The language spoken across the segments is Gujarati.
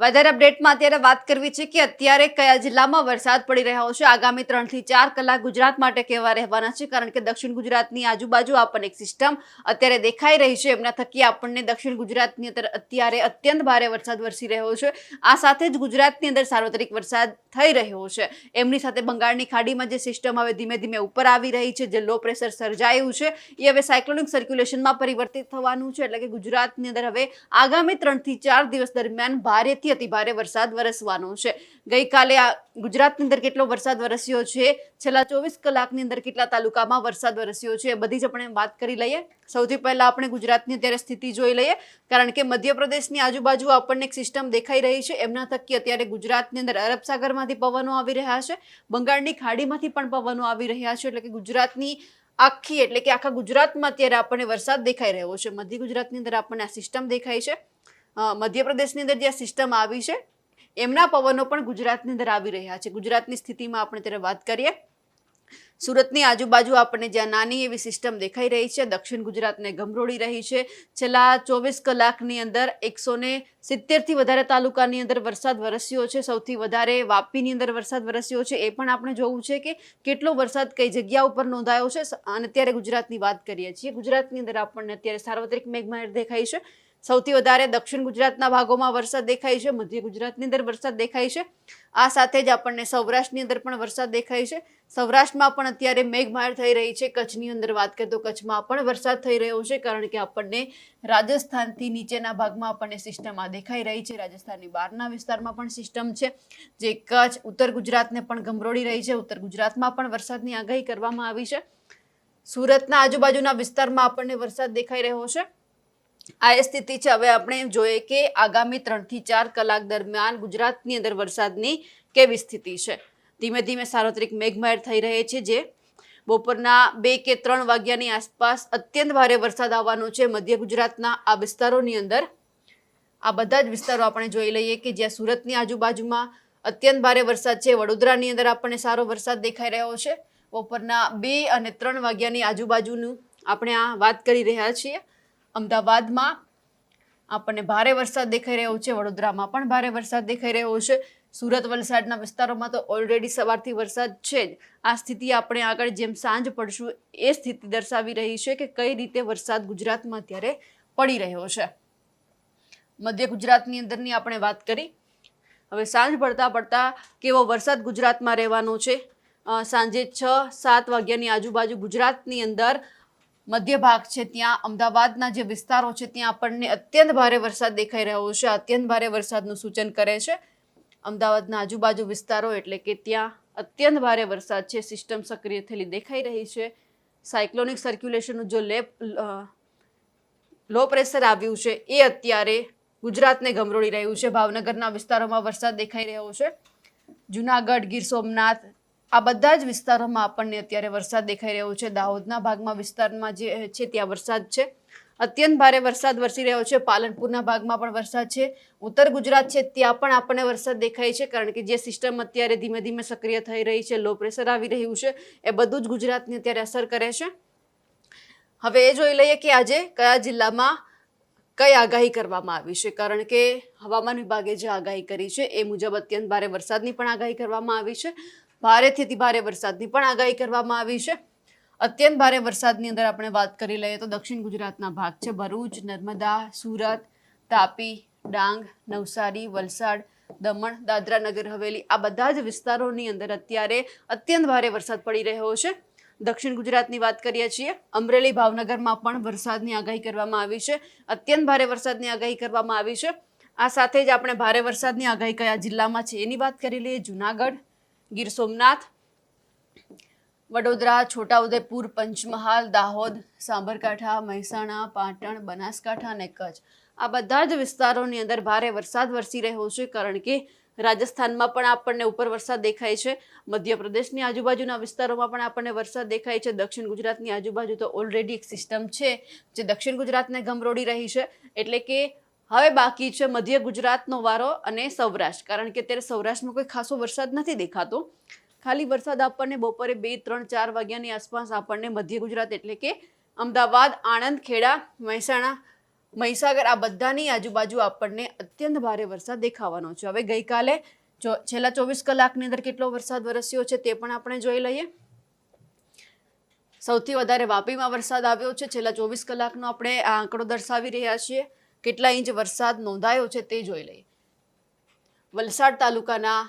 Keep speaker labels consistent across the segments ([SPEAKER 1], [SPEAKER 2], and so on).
[SPEAKER 1] વેધર અપડેટમાં અત્યારે વાત કરવી છે કે અત્યારે કયા જિલ્લામાં વરસાદ પડી રહ્યો છે? આગામી ત્રણથી ચાર કલાક ગુજરાત માટે કેવા રહેવાના છે? કારણ કે દક્ષિણ ગુજરાતની આજુબાજુ આપણને એક સિસ્ટમ અત્યારે દેખાઈ રહી છે. એમના થકી આપણને દક્ષિણ ગુજરાતની અંદર અત્યારે અત્યંત ભારે વરસાદ વરસી રહ્યો છે. આ સાથે જ ગુજરાતની અંદર સાર્વત્રિક વરસાદ થઈ રહ્યો છે. એમની સાથે બંગાળની ખાડીમાં જે સિસ્ટમ હવે ધીમે ધીમે ઉપર આવી રહી છે, જે લો પ્રેશર સર્જાયું છે, એ હવે સાયક્લોનિક સર્ક્યુલેશનમાં પરિવર્તિત થવાનું છે. એટલે કે ગુજરાતની અંદર હવે આગામી ત્રણથી ચાર દિવસ દરમિયાન ભારેથી અતિ ભારે વરસાદ વરસવાનો છે. ગઈકાલે આ ગુજરાતની અંદર કેટલો વરસાદ વરસ્યો છે? છેલ્લા ચોવીસ કલાકની અંદર કેટલા તાલુકામાં વરસાદ વરસ્યો છે? બધી જ આપણે વાત કરી લઈએ. સૌથી પહેલા આપણે ગુજરાતની અત્યારે સ્થિતિ જોઈ લઈએ. કારણ કે મધ્યપ્રદેશની આજુબાજુ આપણને એક સિસ્ટમ દેખાઈ રહી છે. એમના થકી અત્યારે ગુજરાતની અંદર અરબ સાગરમાંથી પવનો આવી રહ્યા છે. બંગાળની ખાડીમાંથી પણ પવનો આવી રહ્યા છે. એટલે કે ગુજરાતની આખી, એટલે કે આખા ગુજરાતમાં અત્યારે આપણને વરસાદ દેખાઈ રહ્યો છે. મધ્ય ગુજરાતની અંદર આપણને આ સિસ્ટમ દેખાય છે. મધ્યપ્રદેશની અંદર જે આ સિસ્ટમ આવી છે, એમના પવનો પણ ગુજરાતની અંદર આવી રહ્યા છે. ગુજરાતની સ્થિતિમાં આપણે ત્યારે વાત કરીએ. સુરતની આજુબાજુ આપણને જ્યાં નાની એવી સિસ્ટમ દેખાઈ રહી છે, દક્ષિણ ગુજરાતને ગમરોળી રહી છે. છેલ્લા ચોવીસ કલાકની અંદર એકસો ને સિત્તેરથી વધારે તાલુકાની અંદર વરસાદ વરસ્યો છે. સૌથી વધારે વાપીની અંદર વરસાદ વરસ્યો છે. એ પણ આપણે જોવું છે કે કેટલો વરસાદ કઈ જગ્યા ઉપર નોંધાયો છે. અને અત્યારે ગુજરાતની વાત કરીએ છીએ. ગુજરાતની અંદર આપણને અત્યારે સાર્વત્રિક મેઘમહેર દેખાય છે. સૌથી વધારે દક્ષિણ ગુજરાતના ભાગોમાં વરસાદ દેખાય છે, મધ્ય ગુજરાતની અંદર વરસાદ દેખાય છે. આ સાથે જ આપણને સૌરાષ્ટ્રની અંદર પણ વરસાદ દેખાય છે. સૌરાષ્ટ્રમાં પણ અત્યારે મેઘમાર થઈ રહી છે. કચ્છની અંદર વાત કરીએ તો કચ્છમાં પણ વરસાદ થઈ રહ્યો છે, કારણ કે આપણને રાજસ્થાનથી નીચેના ભાગમાં આપણને સિસ્ટમ આ દેખાઈ રહી છે. રાજસ્થાનની બહારના વિસ્તારમાં પણ સિસ્ટમ છે, જે કચ્છ, ઉત્તર ગુજરાતને પણ ગમરોડી રહી છે. ઉત્તર ગુજરાતમાં પણ વરસાદની આગાહી કરવામાં આવી છે. સુરતના આજુબાજુના વિસ્તારમાં આપણને વરસાદ દેખાઈ રહ્યો છે. આ સ્થિતિ છે. હવે આપણે જોઈએ કે આગામી ત્રણથી ચાર કલાક દરમિયાન ગુજરાતની અંદર વરસાદની કેવી સ્થિતિ છે? ધીમે ધીમે સાર્વત્રિક મેઘમહેર થઈ રહી છે જે બપોરના બે કે ત્રણ વાગ્યાની આસપાસ અત્યંત ભારે વરસાદ આવવાનો છે. મધ્ય ગુજરાતના આ વિસ્તારોની અંદર આ બધા જ વિસ્તારો આપણે જોઈ લઈએ કે જ્યાં સુરતની આજુબાજુમાં અત્યંત ભારે વરસાદ છે. વડોદરાની અંદર આપણને સારો વરસાદ દેખાઈ રહ્યો છે. બપોરના બે અને ત્રણ વાગ્યાની આજુબાજુનું આપણે આ વાત કરી રહ્યા છીએ. અમદાવાદમાં આપણને ભારે વરસાદ દેખાઈ રહ્યો છે, વડોદરામાં પણ ભારે વરસાદ દેખાઈ રહ્યો છે. સુરત, વલસાડના વિસ્તારોમાં તો ઓલરેડી સવારથી વરસાદ છે જ. આ સ્થિતિ આપણે આગળ જેમ સાંજ પડશું એ સ્થિતિ દર્શાવી રહી છે કે કઈ રીતે વરસાદ ગુજરાતમાં અત્યારે પડી રહ્યો છે. મધ્ય ગુજરાતની અંદરની આપણે વાત કરી. હવે સાંજ પડતા પડતા કેવો વરસાદ ગુજરાતમાં રહેવાનો છે? સાંજે છ, સાત વાગ્યાની આજુબાજુ ગુજરાતની અંદર મધ્ય ભાગ છે ત્યાં, અમદાવાદના જે વિસ્તારો છે ત્યાં આપણને અત્યંત ભારે વરસાદ દેખાઈ રહ્યો છે, અત્યંત ભારે વરસાદનું સૂચન કરે છે. અમદાવાદના આજુબાજુ વિસ્તારો એટલે કે ત્યાં અત્યંત ભારે વરસાદ છે, સિસ્ટમ સક્રિય થયેલી દેખાઈ રહી છે. સાયક્લોનિક સર્ક્યુલેશનનું જો લેપ લો પ્રેશર આવ્યું છે, એ અત્યારે ગુજરાતને ગમરોળી રહ્યું છે. ભાવનગરના વિસ્તારોમાં વરસાદ દેખાઈ રહ્યો છે. જુનાગઢ, ગીર સોમનાથ આ બધા જ વિસ્તારોમાં આપણને અત્યારે વરસાદ દેખાઈ રહ્યો છે. દાહોદના ભાગમાં વિસ્તારમાં જે છે ત્યાં વરસાદ છે. અત્યંત ભારે વરસાદ વરસી રહ્યો છે. પાલનપુરના ભાગમાં પણ વરસાદ છે. ઉત્તર ગુજરાત છે ત્યાં પણ આપણને વરસાદ દેખાય છે કારણ કે જે સિસ્ટમ અત્યારે ધીમે ધીમે સક્રિય થઈ રહી છે, લો પ્રેશર આવી રહ્યું છે, એ બધું જ ગુજરાતને અત્યારે અસર કરે છે. હવે એ જોઈ લઈએ કે આજે કયા જિલ્લામાં કઈ આગાહી કરવામાં આવી છે. કારણ કે હવામાન વિભાગે જે આગાહી કરી છે, એ મુજબ અત્યંત ભારે વરસાદની પણ આગાહી કરવામાં આવી છે. ભારેથી ભારે વરસાદની પણ આગાહી કરવામાં આવી છે. અત્યંત ભારે વરસાદની અંદર આપણે વાત કરી લઈએ તો દક્ષિણ ગુજરાતના ભાગ છે ભરૂચ, નર્મદા, સુરત, તાપી, ડાંગ, નવસારી, વલસાડ, દમણ, દાદરા નગર, હવેલી આ બધા જ વિસ્તારોની અંદર અત્યારે અત્યંત ભારે વરસાદ પડી રહ્યો છે. દક્ષિણ ગુજરાતની વાત કરીએ છીએ, અમરેલી, ભાવનગરમાં પણ વરસાદની આગાહી કરવામાં આવી છે. અત્યંત ભારે વરસાદની આગાહી કરવામાં આવી છે. આ સાથે જ આપણે ભારે વરસાદની આગાહી કયા જિલ્લામાં છે એની વાત કરી લઈએ, જુનાગઢ ગીર સોમનાથ, વડોદરા, છોટાઉદેપુર, પંચમહાલ, દાહોદ, સાબરકાંઠા, મહેસાણા, પાટણ, બનાસકાંઠા અને કચ્છ. આ બધા જ વિસ્તારોની અંદર ભારે વરસાદ વરસી રહ્યો છે કારણ કે રાજસ્થાનમાં પણ આપણને ઉપર વરસાદ દેખાય છે. મધ્યપ્રદેશની આજુબાજુના વિસ્તારોમાં પણ આપણને વરસાદ દેખાય છે. દક્ષિણ ગુજરાતની આજુબાજુ તો ઓલરેડી એક સિસ્ટમ છે જે દક્ષિણ ગુજરાતને ગમરોડી રહી છે. એટલે કે હવે બાકી છે મધ્ય ગુજરાતનો વારો અને સૌરાષ્ટ્ર. કારણ કે અત્યારે સૌરાષ્ટ્રમાં કોઈ ખાસો વરસાદ નથી દેખાતો. ખાલી વરસાદ આપણને બપોરે બે, ત્રણ, ચાર વાગ્યાની આસપાસ આપણને મધ્ય ગુજરાત એટલે કે અમદાવાદ આણંદ ખેડા મહેસાણા, મહીસાગર આ બધાની આજુબાજુ આપણને અત્યંત ભારે વરસાદ દેખાવાનો છે. હવે ગઈકાલે જો છેલ્લા ચોવીસ કલાકની અંદર કેટલો વરસાદ વરસ્યો છે તે પણ આપણે જોઈ લઈએ. સૌથી વધારે વાપીમાં વરસાદ આવ્યો છે. છેલ્લા ચોવીસ કલાકનો આપણે આંકડો દર્શાવી રહ્યા છીએ. કેટલા ઇંચ વરસાદ નોંધાયો છે તે જોઈ લઈએ. વલસાડ તાલુકાના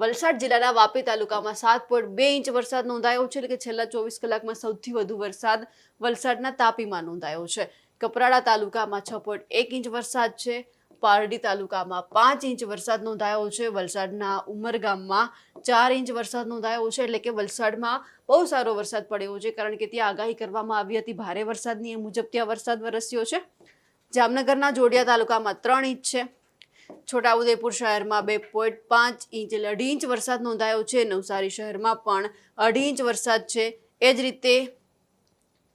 [SPEAKER 1] વલસાડ જિલ્લાના વાપી તાલુકામાં સાત પોઈન્ટ બે ઇંચ વરસાદ નોંધાયો છે. એટલે કે છેલ્લા ચોવીસ કલાકમાં સૌથી વધુ વરસાદ વલસાડના તાપીમાં નોંધાયો છે. કપરાડા તાલુકામાં છ પોઈન્ટ એક ઇંચ વરસાદ છે. પારડી તાલુકામાં પાંચ ઇંચ વરસાદ નોંધાયો છે. વલસાડના ઉમરગામમાં ચાર ઇંચ વરસાદ નોંધાયો છે. એટલે કે વલસાડમાં બહુ સારો વરસાદ પડ્યો છે. કારણ કે ત્યાં આગાહી કરવામાં આવી હતી. ભારે વરસાદની એ મુજબ ત્યાં વરસાદ વરસ્યો છે. જામનગરના જોડિયા તાલુકામાં ત્રણ ઇંચ છે. છોટાઉદેપુર શહેરમાં બે પોઈન્ટ પાંચ ઇંચ એટલે અઢી ઇંચ વરસાદ નોંધાયો છે. નવસારી શહેરમાં પણ અઢી ઇંચ વરસાદ છે. એ જ રીતે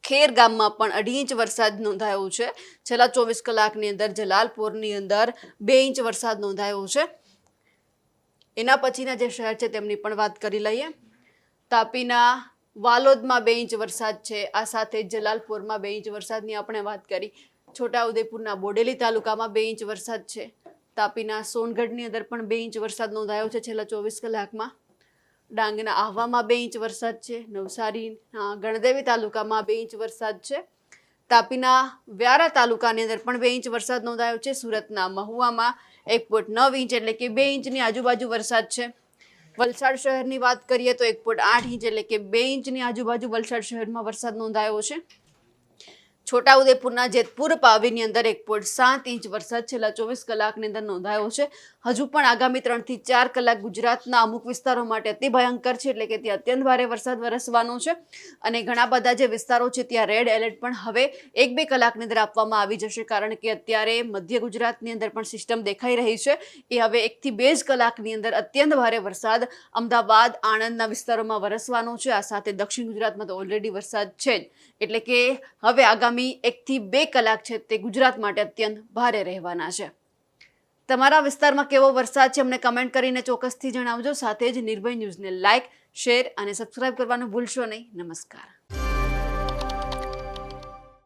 [SPEAKER 1] ખેર ગામમાં પણ અઢી ઇંચ વરસાદ નોંધાયો છે. છેલ્લા ચોવીસ કલાકની અંદર જલાલપુરની અંદર બે ઇંચ વરસાદ નોંધાયો છે. એના પછીના જે શહેર છે તેમની પણ વાત કરી લઈએ. તાપીના વાલોદમાં બે ઇંચ વરસાદ છે. આ સાથે જલાલપુરમાં બે ઇંચ વરસાદની આપણે વાત કરી. છોટાઉદેપુરના બોડેલી તાલુકામાં બે ઇંચ વરસાદ છે. તાપીના સોનગઢની અંદર પણ બે ઇંચ વરસાદ નોંધાયો છે છેલ્લા ચોવીસ કલાકમાં. ડાંગના આહવામાં બે ઇંચ વરસાદ છે. નવસારીના ગણદેવી તાલુકામાં બે ઇંચ વરસાદ છે. તાપીના વ્યારા તાલુકાની અંદર પણ બે ઇંચ વરસાદ નોંધાયો છે. સુરતના મહુવામાં એક પોઈન્ટ નવ ઇંચ એટલે કે બે ઇંચની આજુબાજુ વરસાદ છે. વલસાડ શહેરની વાત કરીએ તો એક પોઈન્ટ આઠ ઇંચ એટલે કે બે ઇંચની આજુબાજુ વલસાડ શહેરમાં વરસાદ નોંધાયો છે. છોટાઉદેપુરના જેતપુર પાવીની અંદર એક પોઈન્ટ સાત ઇંચ વરસાદ છેલ્લા ચોવીસ કલાકની અંદર નોંધાયો છે. હજુ પણ આગામી ત્રણથી ચાર કલાક ગુજરાતના અમુક વિસ્તારો માટે અતિ ભયંકર છે, એટલે કે ત્યાં અત્યંત ભારે વરસાદ વરસવાનો છે. અને ઘણા બધા જે વિસ્તારો છે, ત્યાં રેડ એલર્ટ પણ હવે એક બે કલાકની અંદર આપવામાં આવી જશે, કારણ કે અત્યારે મધ્ય ગુજરાતની અંદર પણ સિસ્ટમ દેખાઈ રહી છે એ હવે એકથી બે જ કલાકની અંદર અત્યંત ભારે વરસાદ અમદાવાદ, આણંદના વિસ્તારોમાં વરસવાનો છે. આ સાથે દક્ષિણ ગુજરાતમાં તો ઓલરેડી વરસાદ છે જ. એટલે કે હવે આગામી એકથી બે કલાક છે તે ગુજરાત માટે અત્યંત ભારે રહેવાના છે. તમારા વિસ્તારમાં કેવો વરસાદ છે અમને કમેન્ટ કરીને ચોક્કસથી જણાવજો. સાથે જ નિર્ભય ન્યૂઝને લાઇક શેર અને સબસ્ક્રાઇબ કરવાનું ભૂલશો નહીં. નમસ્કાર.